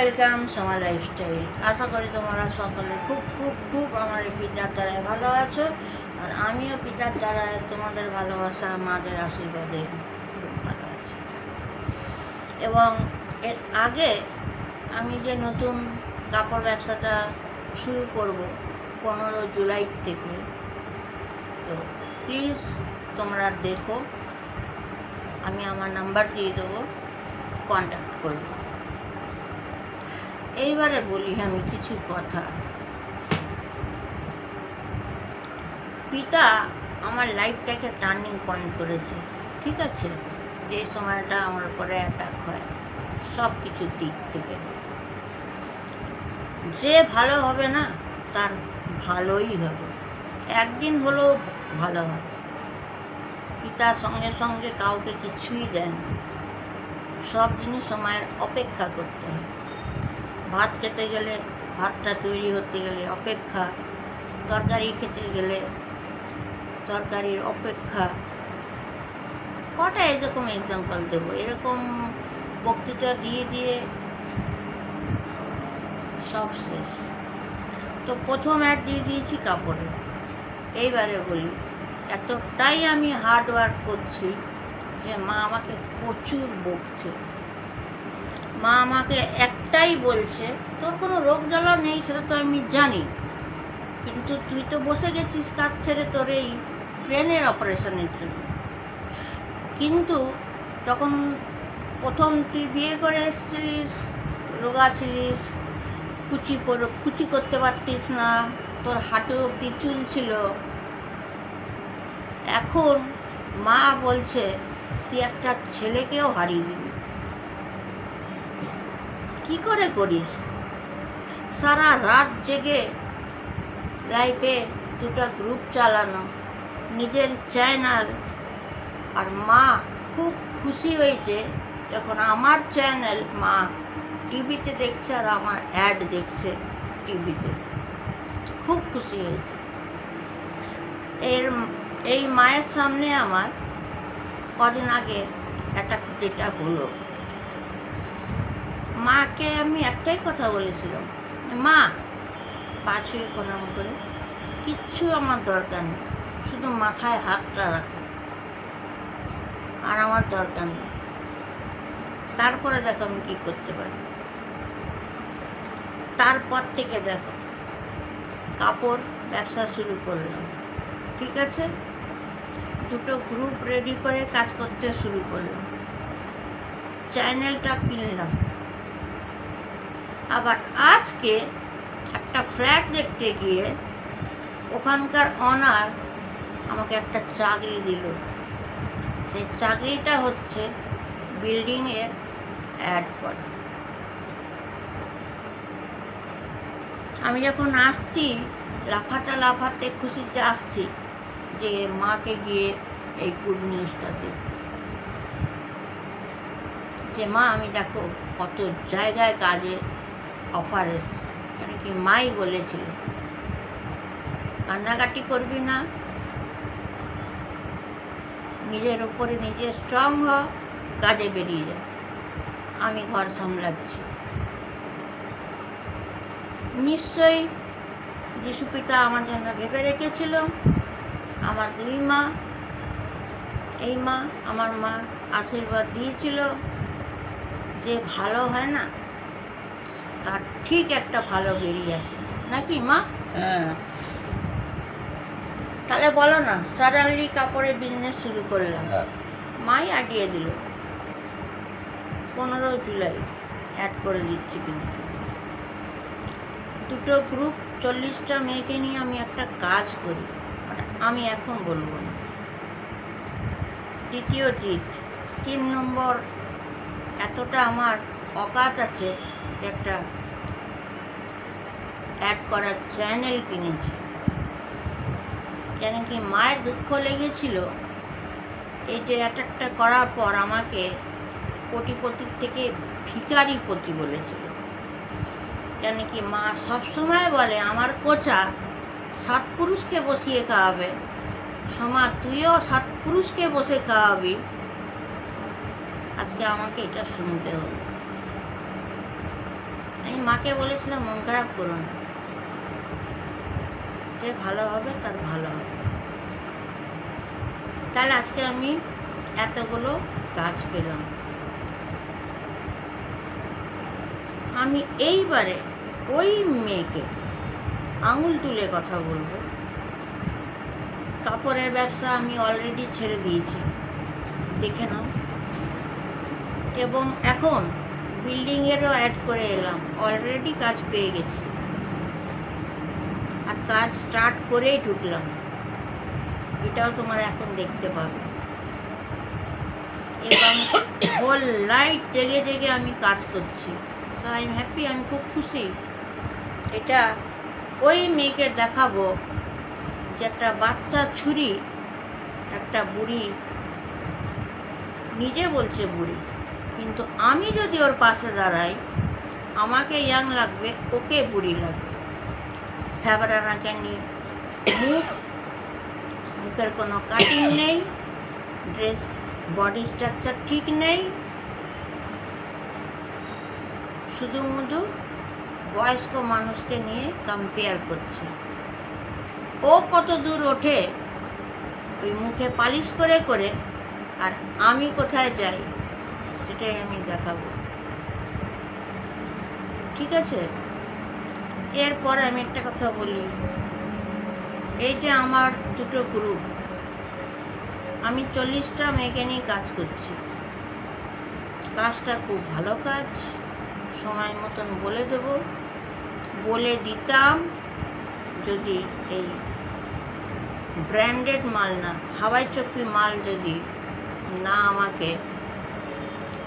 Welcome সময় lifestyle. আশা করি তোমরা সকলে খুব খুব খুব আমার পিতার দ্বারায় ভালো আছো। আর আমিও পিতার দ্বারায় তোমাদের ভালোবাসা, মাদের আশীর্বাদে খুব ভালো আছি। এবং এর আগে আমি যে নতুন কাপড় ব্যবসাটা শুরু করব পনেরো জুলাই থেকে, তো প্লিজ তোমরা দেখো। আমি আমার নাম্বার দিয়ে দেবো কন্ট্যাক্ট করব। এইবারে বলি আমি কিছু কথা। পিতা আমার লাইফটাকে টার্নিং পয়েন্ট করেছে, ঠিক আছে? যে সময়টা আমার উপরে অ্যাটাক হয় সব কিছুর দিক থেকে। যে ভালো হবে না, তার ভালোই হবে। একদিন হলেও ভালো হবে। পিতা সঙ্গে সঙ্গে কাউকে কিছুই দেন। সব জিনিস সময়ের অপেক্ষা করতে হয়। ভাত খেতে গেলে ভাতটা তৈরি হতে গেলে অপেক্ষা, তরকারি খেতে গেলে তরকারির অপেক্ষা। কটা এরকম এক্সাম্পল দেবো? এরকম বক্তৃতা দিয়ে দিয়ে সব শেষ। তো প্রথম অ্যাড দিয়ে দিয়েছি কাপড়ে। এইবারে বলি, এতটাই আমি হার্ড ওয়ার্ক করছি যে মা আমাকে প্রচুর বকছে। মা আমাকে একটাই বলছে, তোর কোনো রোগ জ্বালা নেই সেটা তো আমি জানি। কিন্তু তুই তো বসে গেছিস কাজ ছেড়ে তোর এই ব্রেনের অপারেশনের জন্য। কিন্তু তখন প্রথম তুই বিয়ে করে এসেছিলিস, রোগা ছিলিস, কুচি করে, কুচি করতে পারতিস না, তোর হাঁটু অব্দি চুল ছিল। এখন মা বলছে, তুই একটা ছেলেকেও হারিয়ে দিবি। কি করে করিস? সারা রাত জেগে লাইফে দুটো গ্রুপ চালানো, নিজের চ্যানেল আর মা খুব খুশি হয়েছে যখন আমার চ্যানেল মা টিভিতে দেখছে আর আমার অ্যাড দেখছে টিভিতে। খুব খুশি হয়েছে। এর, এই মায়ের সামনে আমার কদিন আগে একটা ডেটা হলো। মাকে আমি একটাই কথা বলেছিলাম মা পাশে প্রণাম করে, কিচ্ছু আমার দরকার নেই, শুধু মাথায় হাতটা রাখো। আর আমার দরকার নেই। তারপরে দেখো আমি কী করতে পারি। তারপর থেকে দেখো, কাপড় ব্যবসা শুরু করলাম, ঠিক আছে? দুটো গ্রুপ রেডি করে কাজ করতে শুরু করলাম। চ্যানেলটা কিনলাম। আবার আজকে একটা ফ্ল্যাট দেখতে গিয়ে ওখানকার অনার আমাকে একটা চাকরি দিল। সেই চাকরিটা হচ্ছে বিল্ডিংয়ের অ্যাড করা। আমি যখন আসছি লাফাটা লাফাতে খুশিতে আসছি যে মাকে গিয়ে এই গুড নিউজটা দেব যে মা, আমি দেখো কত জায়গায় কাজে অফার এসছে কেন কি মাই বলেছিল। কান্নাকাটি করবি না। নিজের ওপরে নিজে স্ট্রং হ, কাজে বেরিয়ে যা। আমি ঘর সামলাচ্ছি। নিশ্চয়ই যিশু পিতা আমার জন্য ভেবে রেখেছিল। আমার দুই মা, এই মা আমার মা আশীর্বাদ দিয়েছিল। যে ভালো হয় না ঠিক একটা ভালো বেরিয়ে আসে নাকি মা? হ্যাঁ। তাহলে বলো না সাডেনলি কাপড়ের বিজনেস শুরু করলাম। হ্যাঁ। মাই আটিয়ে দিল। পনেরো জুলাই অ্যাড করে দিচ্ছি কিন্তু। দুটো গ্রুপ চল্লিশটা মেয়েকে নিয়ে আমি একটা কাজ করি। আমি এখন বলব না। দ্বিতীয় জিত। তিন নম্বর এতটা আমার অকাত আছে একটা অ্যাড করার চ্যানেল কিনেছি। কেন কি মায়ের দুঃখ লেগেছিল? এই যে অ্যাটাকটা করার পর আমাকে কোটিপতির থেকে ভিকারি পতি বলেছিল। কেন কি মা সবসময় বলে, আমার কোচা সাত পুরুষকে বসিয়ে খাওয়াবে। সোমা, তুইও সাত পুরুষকে বসে খাওয়াবি। আজকে আমাকে এটা শুনতে হলো। মাকে বলেছিলাম, মন খারাপ করো না। যে ভালো হবে, তার ভালো হবে। তাহলে আজকে আমি এতগুলো গাছ পেলাম। আমি এইবারে ওই মেয়েকে আঙুল তুলে কথা বলব। কাপড়ের ব্যবসা আমি অলরেডি ছেড়ে দিয়েছি। দেখে নাও। এবং এখন বিল্ডিংয়েরও অ্যাড করে এলাম। অলরেডি কাজ পেয়ে গেছি। কাজ স্টার্ট করেই ঢুকলাম। এটাও তোমার এখন দেখতে পাবে। এবং হোল লাইট জেগে জেগে আমি কাজ করছি। আই এম হ্যাপি আমি খুব খুশি। এটা ওই মেয়েকে দেখাবো যে একটা বাচ্চা ছুরি, একটা বুড়ি। নিজে বলছে বুড়ি, কিন্তু আমি যদি ওর পাশে দাঁড়াই, আমাকে ইয়াং লাগবে, ওকে বুড়ি লাগবে। নাকে নিয়ে মুখ, মুখের কোনো কাটিং নেই ড্রেস বডি স্ট্রাকচার ঠিক নেই শুধু মুধু বয়স্ক মানুষকে নিয়ে কম্পেয়ার করছে। ও কত দূর ওঠে, ওই মুখে পালিশ করে করে, আর আমি কোথায় যাই, সেটাই আমি দেখাবো। ঠিক আছে? এরপর আমি একটা কথা বলি। এই যে আমার দুটো গ্রুপ আমি চল্লিশটা মেয়েকে নিয়ে কাজ করছি। কাজটা খুব ভালো কাজ, সময় মতন বলে দেব। বলে দিতাম যদি এই ব্র্যান্ডেড মাল না, হাওয়াই চপ্পি মাল যদি না আমাকে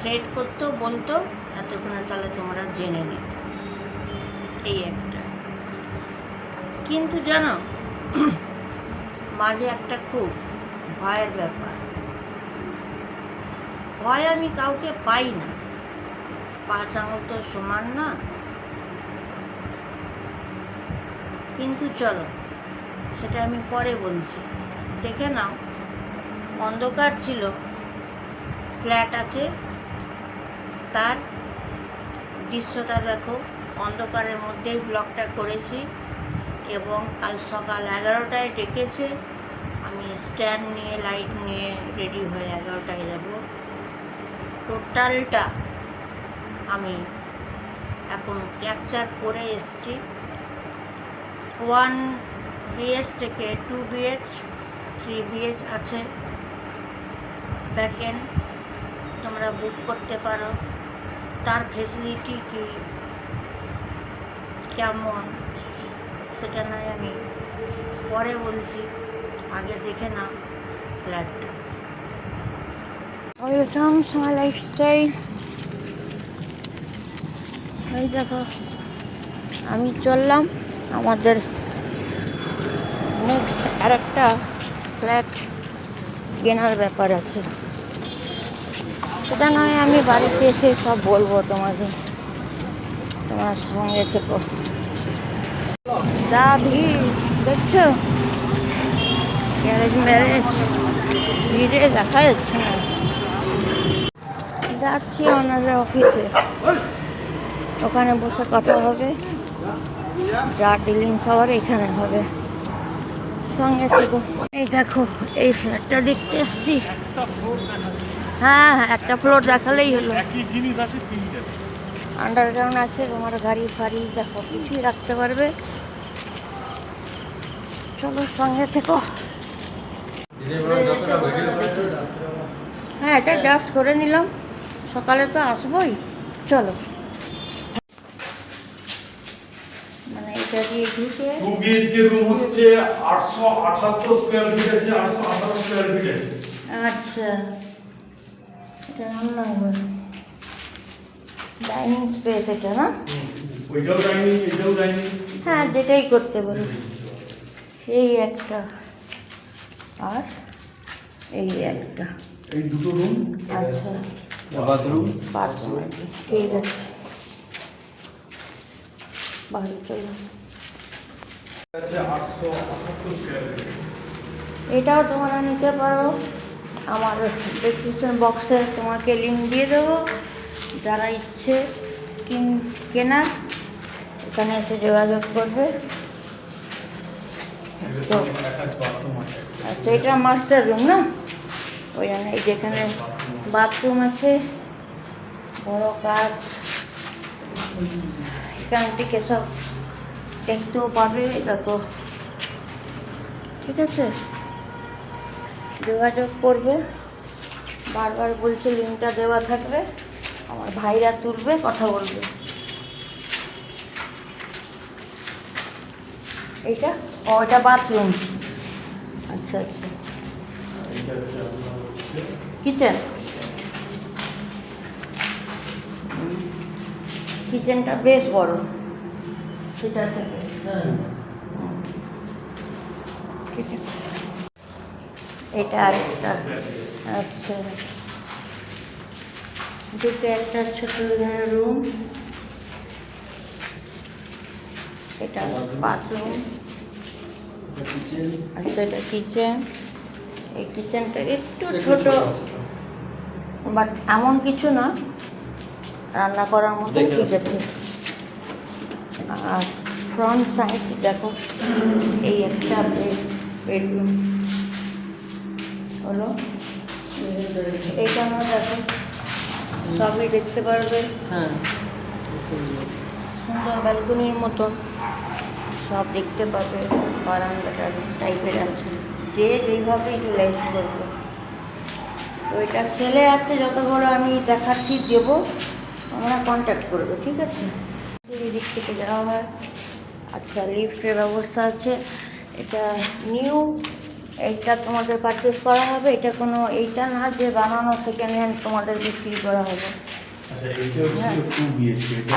থ্রেড করতো, বলতো, এতক্ষণে তাহলে তোমরা জেনে নিত। এই একটা। কিন্তু জানো, মাঝে একটা খুব ভয়ের ব্যাপার। ভয় আমি কাউকে পাই না। পাঁচ আঙুল তো সমান না। কিন্তু চলো, সেটা আমি পরে বলছি। দেখে নাও, অন্ধকার ছিল। ফ্ল্যাট আছে। তার দৃশ্যটা দেখো। অন্ধকারের মধ্যেই ব্লগটা করেছি এবং কাল সকাল এগারোটায় ডেকেছে। আমি স্ট্যান্ড নিয়ে, লাইট নিয়ে রেডি হয়ে এগারোটায় যাব। টোটালটা আমি এখন ক্যাপচার করে এসছি। ওয়ান বিএস থেকে টু বিএচ থ্রি বিএচ আছে। ব্যাকএন্ড তোমরা বুক করতে পারো। তার ফেসিলিটি কি? কেমন? সেটা নয় আমি পরে বলছি। আগে দেখে না ফ্ল্যাটটা। ওয়েলকাম সময় লাইফস্টাইল। এই দেখো, আমি চললাম আমাদের নেক্সট আরেকটা ফ্ল্যাট কেনার ব্যাপার আছে। সেটা নয় আমি বাড়িতে এসে সব বলব তোমাকে, তোমার সঙ্গে থেকো। যা ভিড় দেখছ গ্যারেজ ম্যারেজ ভিড়ে দেখা যাচ্ছে না যাচ্ছি ওনাদের অফিসে ওখানে বসে কথা হবে যা ডিলিংস হওয়ার এখানে হবে সঙ্গে থেকো এই দেখো এই ফ্ল্যাটটা দেখতে এসছি হ্যাঁ হ্যাঁ একটা ফ্লোর দেখালেই হলো জিনিস আছে আন্ডারগ্রাউন্ড আছে তোমার গাড়ি ফাড়ি দেখো কিছুই রাখতে পারবে। চলো সঙ্গে থেকো। হ্যাঁ এটা জাস্ট করে নিলাম। সকালে তো আসবোই। চলো। মানে এটা দিয়ে ঢুকে টু বিএইচকে রুম হচ্ছে আটশো আঠাত্তর ফিট আছে আটশো আঠারো ফিট আছে। আচ্ছা। এটা রান্নাঘর ডাইনিং স্পেস এটা না? ওইটাও ডাইনিং এটাও ডাইনিং হ্যাঁ যেটাই করতে বলি। এই একটা আর এই একটা। এই দুটো রুম আচ্ছা। বাথরুম? বাথরুম। ঠিক আছে। বাইরে চলো। এটাও তোমরা নিতে পারো। আমার ডিসক্রিপশন বক্সে তোমাকে লিঙ্ক দিয়ে দেবো। যারা ইচ্ছে কিন কেনার এখানে এসে যোগাযোগ করবে। আছে। আচ্ছা এটা মাস্টার রুম না? ওই জন্য যেখানে বাথরুম আছে, বড় কাজ। এখান থেকে সব দেখতেও পাবে, দেখো। ঠিক আছে? যোগাযোগ করবে। বারবার বলছে লিঙ্কটা দেওয়া থাকবে। আমার ভাইরা তুলবে, কথা বলবে। এইটা? ও, এটা বাথরুম আচ্ছা আচ্ছা। কিচেন কিচেনটা বেশ বড়। সেটা থেকে। এটা আরেকটা। আচ্ছা। দুটো একটা ছোট রুম এটা বাথরুম আচ্ছা এটা কিচেন এই কিচেনটা একটু ছোট বাট এমন কিছু না। রান্না করার মতো ঠিক আছে। আর ফ্রন্ট সাইড দেখো এই একটা বেডরুম হলো। এইখানেও দেখো। সবই দেখতে পারবে। হ্যাঁ। সুন্দর ব্যালকনির মতন সব দেখতে পাবে বারান্দাটা টাইপের আছে। যে যেইভাবে ইউটিলাইজ করবে। তো এটা সেলে আছে যতগুলো আমি দেখাচ্ছি দেবো আমরা কন্ট্যাক্ট করবে ঠিক আছে? এই দিক থেকে যাওয়া হয়। আচ্ছা লিফটের ব্যবস্থা আছে। এটা নিউ এইটা তোমাদের পারচেস করা হবে। এটা কোনো এইটা না যে বানানো সেকেন্ড হ্যান্ড তোমাদের বিক্রি করা হবে। আচ্ছা হ্যাঁ।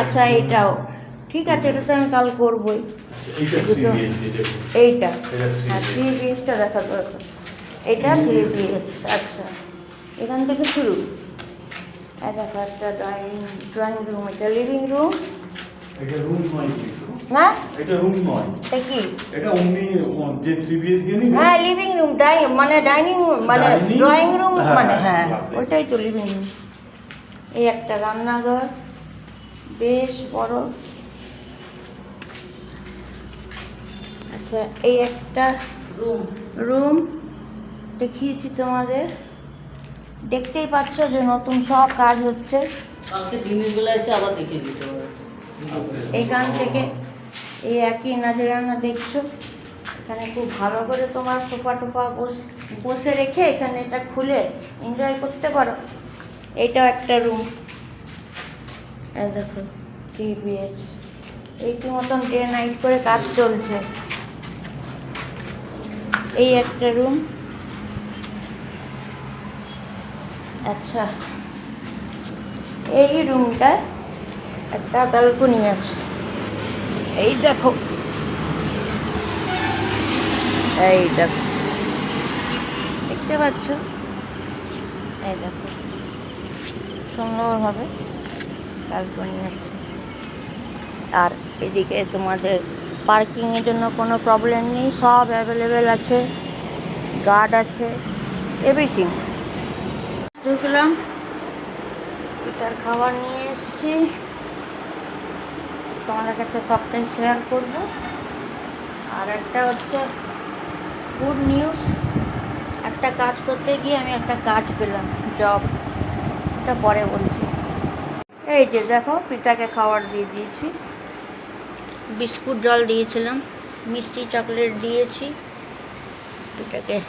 আচ্ছা এইটাও ঠিক আছে এটা তো আমি কাল করবই। এইটা হ্যাঁ থ্রি বিএসটা দেখা দরকার। এটা থ্রি বিএস আচ্ছা। এখান থেকে শুরু। একটা ড্রয়িং ড্রয়িং রুম এটা লিভিং রুম এটা রুম নয় কিন্তু। এটা রুম নয়। এটা কি? এটা অমনি যে থ্রি বিএইচকে নিবে হ্যাঁ লিভিং রুম ডাই মানে ডাইনিং মানে ড্রয়িং রুম হ্যাঁ, মানে হ্যাঁ। ওইটাই তো লিভিং রুম এই একটা রান্নাঘর বেশ বড়। আচ্ছা এই একটা রুম রুম দেখিয়েছি তোমাদের। দেখতেই পাচ্ছ যে নতুন সব কাজ হচ্ছে। কালকে দিনের এসে আবার দেখে দিতে হবে। এইখান থেকে এই একই নাজরানা দেখছ। এখানে খুব ভালো করে তোমার সোফা টোফা বস- রেখে এখানে এটা খুলে এনজয় করতে পারো। এইটাও একটা রুম দেখো থ্রি বিএচ মতন ডে নাইট করে কাজ চলছে। এই একটা রুম আচ্ছা এই রুমটা একটা ব্যালকনি আছে। এই দেখো। এই দেখো। দেখতে পাচ্ছ? এই দেখো। সুন্দরভাবে ব্যালকনি আছে। আর এদিকে তোমাদের পার্কিংয়ের জন্য কোনো প্রবলেম নেই সব অ্যাভেলেবেল আছে গার্ড আছে এভরিথিং ঢুকলাম পিতার খাবার নিয়ে এসেছি। তোমাদের কাছে সবটাই শেয়ার করব। আর একটা হচ্ছে গুড নিউজ একটা কাজ করতে গিয়ে আমি একটা কাজ পেলাম জব সেটা পরে বলছি। এই যে দেখো পিতাকে খাবার দিয়ে দিয়েছি। বিস্কুট জল দিয়েছিলাম, মিষ্টি চকলেট দিয়েছি। এটাকে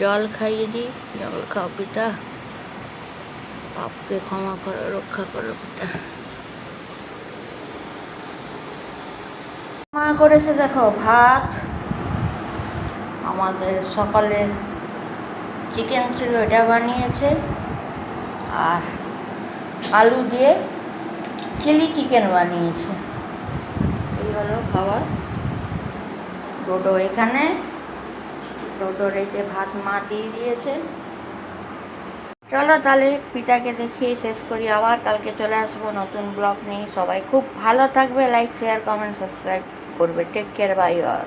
জল খাইয়ে দিই, জল খাও পিতা। পাপকে ক্ষমা করো, রক্ষা করো পিতা। মা করেছে দেখো ভাত। আমাদের সকালের চিকেন ছিল, এটা বানিয়েছে। আর আলু দিয়ে চিলি চিকেন বানিয়েছে। হলো খাবার টোটো এখানে। টোটো রেখে ভাত মা দিয়ে দিয়েছে। চলো তাহলে পিতাকে দেখিয়ে শেষ করি আবার কালকে চলে আসব নতুন ব্লগ নিয়ে। সবাই খুব ভালো থাকবে লাইক শেয়ার কমেন্ট সাবস্ক্রাইব করবে। টেক কেয়ার বাই আর